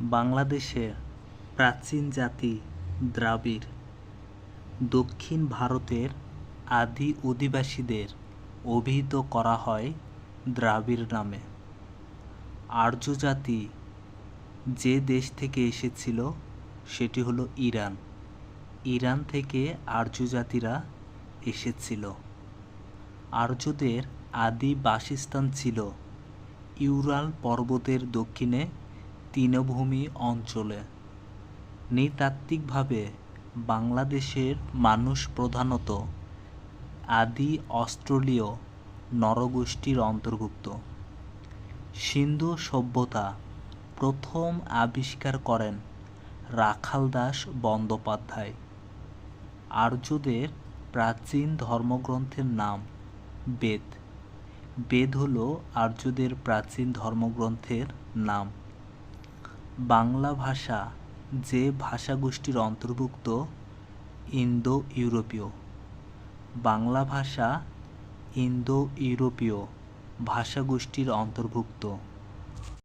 বাংলাদেশের প্রাচীন জাতি দ্রাবিড়। দক্ষিণ ভারতের আদি অধিবাসীদের অভিহিত করা হয় দ্রাবিড় নামে। আর্য জাতি যে দেশ থেকে এসেছিল সেটি হলো ইরান। ইরান থেকে আর্য জাতিরা এসেছিল। আর্যদের আদি বাসস্থান ছিল ইউরাল পর্বতের দক্ষিণে তৃণভূমি অঞ্চলে। নৃতাত্ত্বিকভাবে বাংলাদেশের মানুষ প্রধানত আদি অস্ট্রেলীয় নরগোষ্ঠীর অন্তর্ভুক্ত। সিন্ধু সভ্যতা প্রথম আবিষ্কার করেন রাখাল দাস বন্দ্যোপাধ্যায়। আর্যদের প্রাচীন ধর্মগ্রন্থের নাম বেদ। বেদ হল আর্যদের প্রাচীন ধর্মগ্রন্থের নাম। বাংলা ভাষা যে ভাষাগোষ্ঠীর অন্তর্ভুক্ত ইন্দো ইউরোপীয় বাংলা ভাষা ইন্দো ইউরোপীয় ভাষাগোষ্ঠীর অন্তর্ভুক্ত।